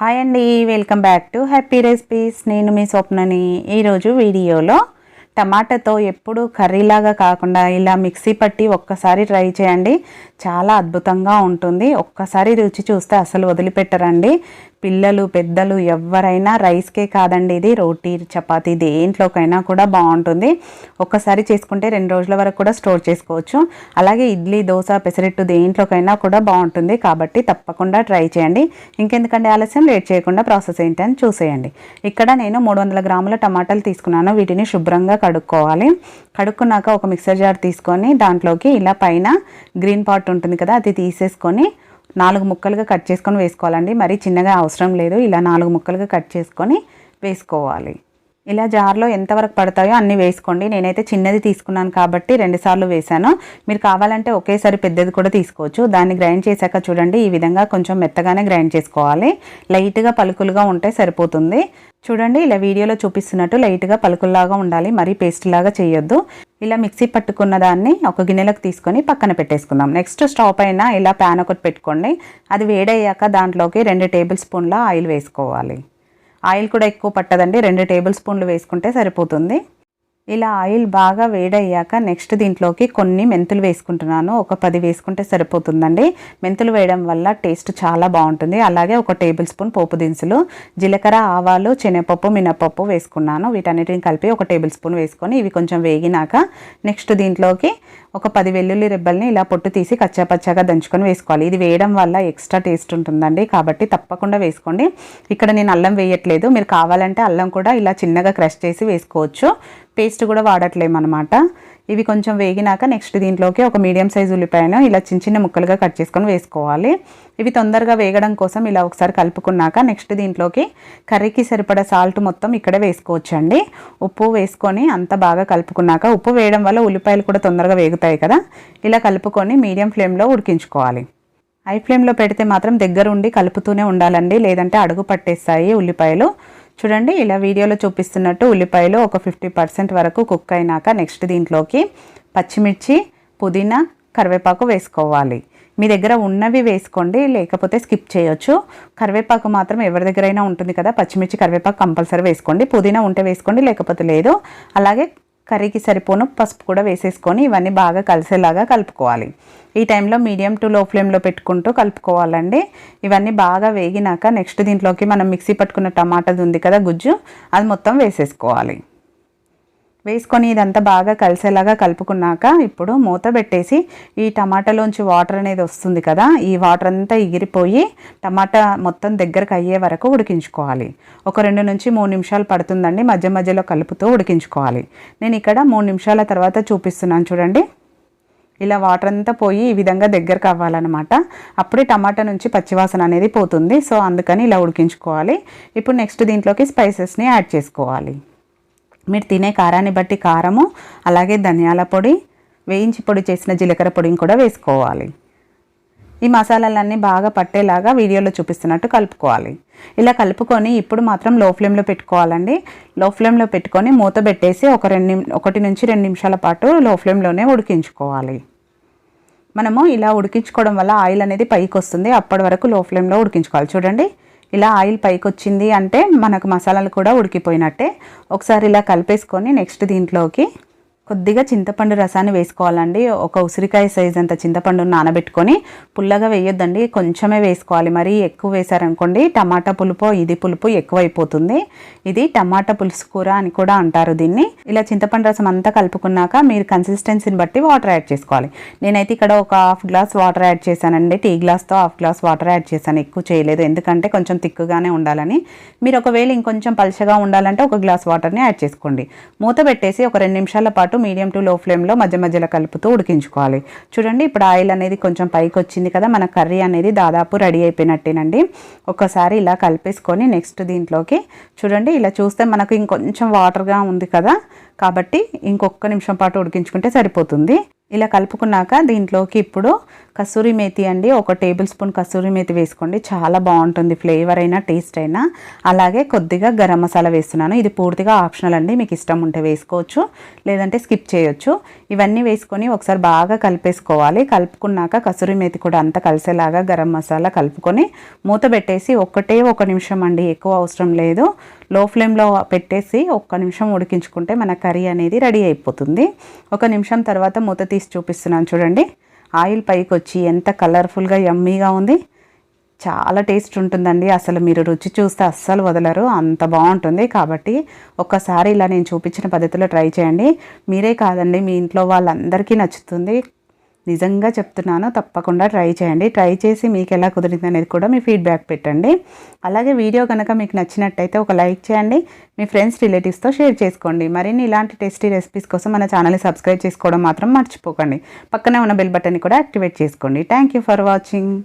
Hi అండి welcome back to happy recipes నేను మీ స్వప్నని ఈరోజు వీడియోలో టమాటాతో ఎప్పుడు కర్రీలాగా కాకుండా ఇలా మిక్సీ పట్టి ఒక్కసారి ట్రై చేయండి. చాలా అద్భుతంగా ఉంటుంది. ఒక్కసారి రుచి చూస్తే అసలు వదిలిపెట్టరండి. పిల్లలు పెద్దలు ఎవరైనా రైస్కే కాదండి ఇది. రోటీ చపాతీ దేంట్లోకైనా కూడా బాగుంటుంది. ఒక్కసారి చేసుకుంటే రెండు రోజుల వరకు కూడా స్టోర్ చేసుకోవచ్చు. అలాగే ఇడ్లీ దోశ పెసరెట్టు దేంట్లోకైనా కూడా బాగుంటుంది. కాబట్టి తప్పకుండా ట్రై చేయండి. ఇంకెందుకంటే ఆలస్యం? లేట్ చేయకుండా ప్రాసెస్ ఏంటని చూసేయండి. ఇక్కడ నేను మూడు వందల గ్రాముల టమాటాలు తీసుకున్నాను. వీటిని శుభ్రంగా కడుక్కోవాలి. కడుక్కున్నాక ఒక మిక్సర్ జార్ తీసుకొని దాంట్లోకి ఇలా పైన గ్రీన్ పాట్ ఉంటుంది కదా అది తీసేసుకొని నాలుగు ముక్కలుగా కట్ చేసుకొని వేసుకోవాలండి. మరీ చిన్నగా అవసరం లేదు. ఇలా నాలుగు ముక్కలుగా కట్ చేసుకొని వేసుకోవాలి. ఇలా జార్లో ఎంతవరకు పడతాయో అన్ని వేసుకోండి. నేనైతే చిన్నది తీసుకున్నాను కాబట్టి రెండుసార్లు వేశాను. మీరు కావాలంటే ఒకేసారి పెద్దది కూడా తీసుకోవచ్చు. దాన్ని గ్రైండ్ చేశాక చూడండి ఈ విధంగా కొంచెం మెత్తగానే గ్రైండ్ చేసుకోవాలి. లైట్గా పలుకులుగా ఉంటే సరిపోతుంది. చూడండి ఇలా వీడియోలో చూపిస్తున్నట్టు లైట్గా పలుకుల్లాగా ఉండాలి. మరీ పేస్ట్ లాగా చేయొద్దు. ఇలా మిక్సీ పట్టుకున్న దాన్ని ఒక గిన్నెలకు తీసుకొని పక్కన పెట్టేసుకుందాం. నెక్స్ట్ స్టవ్ పైన ఇలా ప్యాన్ ఒకటి పెట్టుకోండి. అది వేడయ్యాక దాంట్లోకి రెండు టేబుల్ స్పూన్ల ఆయిల్ వేసుకోవాలి. ఆయిల్ కూడా ఎక్కువ పట్టదండి. రెండు టేబుల్ స్పూన్లు వేసుకుంటే సరిపోతుంది. ఇలా ఆయిల్ బాగా వేడయ్యాక నెక్స్ట్ దీంట్లోకి కొన్ని మెంతులు వేసుకుంటున్నాను. ఒక పది వేసుకుంటే సరిపోతుందండి. మెంతులు వేయడం వల్ల టేస్ట్ చాలా బాగుంటుంది. అలాగే ఒక టేబుల్ స్పూన్ పోపు దినుసులు జీలకర్ర ఆవాలు శనగపప్పు మినపప్పు వేసుకున్నాను. వీటన్నిటిని కలిపి ఒక టేబుల్ స్పూన్ వేసుకొని ఇవి కొంచెం వేగినాక నెక్స్ట్ దీంట్లోకి ఒక పది వెల్లుల్లి రెబ్బల్ని ఇలా పొట్టు తీసి కచ్చాపచ్చాగా దంచుకొని వేసుకోవాలి. ఇది వేయడం వల్ల ఎక్స్ట్రా టేస్ట్ ఉంటుందండి. కాబట్టి తప్పకుండా వేసుకోండి. ఇక్కడ నేను అల్లం వేయట్లేదు. మీరు కావాలంటే అల్లం కూడా ఇలా చిన్నగా క్రష్ చేసి వేసుకోవచ్చు. పేస్ట్ కూడా వాడట్లేమన్నమాట. ఇవి కొంచెం వేగినాక నెక్స్ట్ దీంట్లోకి ఒక మీడియం సైజ్ ఉల్లిపాయను ఇలా చిన్న చిన్న ముక్కలుగా కట్ చేసుకొని వేసుకోవాలి. ఇవి తొందరగా వేగడం కోసం ఇలా ఒకసారి కలుపుకున్నాక నెక్స్ట్ దీంట్లోకి కర్రీకి సరిపడా సాల్ట్ మొత్తం ఇక్కడే వేసుకోవచ్చండి. ఉప్పు వేసుకొని అంత బాగా కలుపుకున్నాక ఉప్పు వేయడం వల్ల ఉల్లిపాయలు కూడా తొందరగా వేగుతాయి కదా. ఇలా కలుపుకొని మీడియం ఫ్లేమ్లో ఉడికించుకోవాలి. హై ఫ్లేమ్లో పెడితే మాత్రం దగ్గరుండి కలుపుతూనే ఉండాలండి. లేదంటే అడుగు పట్టేస్తాయి ఉల్లిపాయలు. చూడండి ఇలా వీడియోలో చూపిస్తున్నట్టు ఉల్లిపాయలు ఒక ఫిఫ్టీ పర్సెంట్ వరకు కుక్ అయినాక నెక్స్ట్ దీంట్లోకి పచ్చిమిర్చి పుదీనా కరివేపాకు వేసుకోవాలి. మీ దగ్గర ఉన్నవి వేసుకోండి లేకపోతే స్కిప్ చేయొచ్చు. కరివేపాకు మాత్రం ఎవరి దగ్గరైనా ఉంటుంది కదా పచ్చిమిర్చి కరివేపాకు కంపల్సరీ వేసుకోండి. పుదీనా ఉంటే వేసుకోండి లేకపోతే లేదు. అలాగే కర్రీకి సరిపోను పసుపు కూడా వేసేసుకొని ఇవన్నీ బాగా కలిసేలాగా కలుపుకోవాలి. ఈ టైంలో మీడియం టు లో ఫ్లేమ్లో పెట్టుకుంటూ కలుపుకోవాలండి. ఇవన్నీ బాగా వేగినాక నెక్స్ట్ దీంట్లోకి మనం మిక్సీ పట్టుకున్న టమాటాది ఉంది కదా గుజ్జు అది మొత్తం వేసేసుకోవాలి. వేసుకొని ఇదంతా బాగా కలిసేలాగా కలుపుకున్నాక ఇప్పుడు మూత పెట్టేసి ఈ టమాటాలోంచి వాటర్ అనేది వస్తుంది కదా ఈ వాటర్ అంతా ఎగిరిపోయి టమాటా మొత్తం దగ్గరకు అయ్యే వరకు ఉడికించుకోవాలి. ఒక రెండు నుంచి మూడు నిమిషాలు పడుతుందండి మధ్య మధ్యలో కలుపుతూ ఉడికించుకోవాలి. నేను ఇక్కడ మూడు నిమిషాల తర్వాత చూపిస్తున్నాను చూడండి. ఇలా వాటర్ అంతా పోయి ఈ విధంగా దగ్గరకు అవ్వాలన్నమాట. అప్పుడే టమాటా నుంచి పచ్చివాసన అనేది పోతుంది. సో అందుకని ఇలా ఉడికించుకోవాలి. ఇప్పుడు నెక్స్ట్ దీంట్లోకి స్పైసెస్ని యాడ్ చేసుకోవాలి. మీరు తినే కారాన్ని బట్టి కారము అలాగే ధనియాల పొడి వేయించి పొడి చేసిన జీలకర్ర పొడిని కూడా వేసుకోవాలి. ఈ మసాలాలన్నీ బాగా పట్టేలాగా వీడియోలో చూపిస్తున్నట్టు కలుపుకోవాలి. ఇలా కలుపుకొని ఇప్పుడు మాత్రం లో ఫ్లేమ్లో పెట్టుకోవాలండి. లో ఫ్లేమ్లో పెట్టుకొని మూత పెట్టేసి ఒక రెండు ఒకటి నుంచి రెండు నిమిషాల పాటు లో ఫ్లేమ్లోనే ఉడికించుకోవాలి. మనము ఇలా ఉడికించుకోవడం వల్ల ఆయిల్ అనేది పైకి వస్తుంది. అప్పటి వరకు లో ఫ్లేమ్లో ఉడికించుకోవాలి. చూడండి. ఇలా ఆయిల్ పైకి వచ్చింది అంటే మనకు మసాలాలు కూడా ఉడికిపోయినట్టే. ఒకసారి ఇలా కలిపేసుకొని నెక్స్ట్ దీంట్లోకి కొద్దిగా చింతపండు రసాన్ని వేసుకోవాలండి. ఒక ఉసిరికాయ సైజ్ అంత చింతపండును నానబెట్టుకొని పుల్లగా వేయొద్దండి. కొంచెమే వేసుకోవాలి. మరి ఎక్కువ వేశారనుకోండి టమాటా పులుపు ఇది పులుపు ఎక్కువైపోతుంది. ఇది టమాటా పులుసు కూర అని కూడా అంటారు దీన్ని. ఇలా చింతపండు రసం అంతా కలుపుకున్నాక మీరు కన్సిస్టెన్సీని బట్టి వాటర్ యాడ్ చేసుకోవాలి. నేనైతే ఇక్కడ ఒక హాఫ్ గ్లాస్ వాటర్ యాడ్ చేశానండి. టీ గ్లాస్తో హాఫ్ గ్లాస్ వాటర్ యాడ్ చేశాను. ఎక్కువ చేయలేదు. ఎందుకంటే కొంచెం తిక్కుగానే ఉండాలని. మీరు ఒకవేళ ఇంకొంచెం పలుచగా ఉండాలంటే ఒక గ్లాస్ వాటర్ని యాడ్ చేసుకోండి. మూత పెట్టేసి ఒక రెండు నిమిషాల పాటు మీడియం టు లో ఫ్లేమ్లో మధ్య మధ్యలో కలుపుతూ ఉడికించుకోవాలి. చూడండి ఇప్పుడు ఆయిల్ అనేది కొంచెం పైకి వచ్చింది కదా మన కర్రీ అనేది దాదాపు రెడీ అయిపోయినట్టేనండి. ఒకసారి ఇలా కలిపేసుకొని నెక్స్ట్ దీంట్లోకి చూడండి ఇలా చూస్తే మనకు ఇంకొంచెం వాటర్గా ఉంది కదా కాబట్టి ఇంకొక నిమిషం పాటు ఉడికించుకుంటే సరిపోతుంది. ఇలా కలుపుకున్నాక దీంట్లోకి ఇప్పుడు కసూరి మేతి అండి. ఒక టేబుల్ స్పూన్ కసూరి మేతి వేసుకోండి. చాలా బాగుంటుంది ఫ్లేవర్ అయినా టేస్ట్ అయినా. అలాగే కొద్దిగా గరం మసాలా వేస్తున్నాను. ఇది పూర్తిగా ఆప్షనల్ అండి. మీకు ఇష్టం ఉంటే వేసుకోవచ్చు లేదంటే స్కిప్ చేయొచ్చు. ఇవన్నీ వేసుకొని ఒకసారి బాగా కలిపేసుకోవాలి. కలుపుకున్నాక కసూరి మేతి కూడా అంతా కలిసేలాగా గరం మసాలా కలుపుకొని మూత పెట్టేసి ఒక్కటే ఒక నిమిషం అండి. ఎక్కువ అవసరం లేదు. లో ఫ్లేమ్లో పెట్టేసి ఒక్క నిమిషం ఉడికించుకుంటే మన కర్రీ అనేది రెడీ అయిపోతుంది. ఒక నిమిషం తర్వాత మూత తీసి చూపిస్తున్నాను చూడండి. ఆయిల్ పైకి వచ్చి ఎంత కలర్ఫుల్గా యమ్మీగా ఉంది. చాలా టేస్ట్ ఉంటుందండి. అసలు మీరు రుచి చూస్తే అస్సలు వదలరు. అంత బాగుంటుంది కాబట్టి ఒక్కసారి ఇలా నేను చూపించిన పద్ధతిలో ట్రై చేయండి. మీరే కాదండి మీ ఇంట్లో వాళ్ళందరికీ నచ్చుతుంది. నిజంగా చెప్తున్నాను తప్పకుండా ట్రై చేయండి. ట్రై చేసి మీకు ఎలా కుదిరింది అనేది కూడా మీ ఫీడ్బ్యాక్ పెట్టండి. అలాగే వీడియో కనుక మీకు నచ్చినట్టయితే ఒక లైక్ చేయండి. మీ ఫ్రెండ్స్ రిలేటివ్స్తో షేర్ చేసుకోండి. మరిన్ని ఇలాంటి టేస్టీ రెసిపీస్ కోసం మన ఛానల్ని సబ్స్క్రైబ్ చేసుకోవడం మాత్రం మర్చిపోకండి. పక్కనే ఉన్న బెల్ బటన్ని కూడా యాక్టివేట్ చేసుకోండి. Thank you for watching.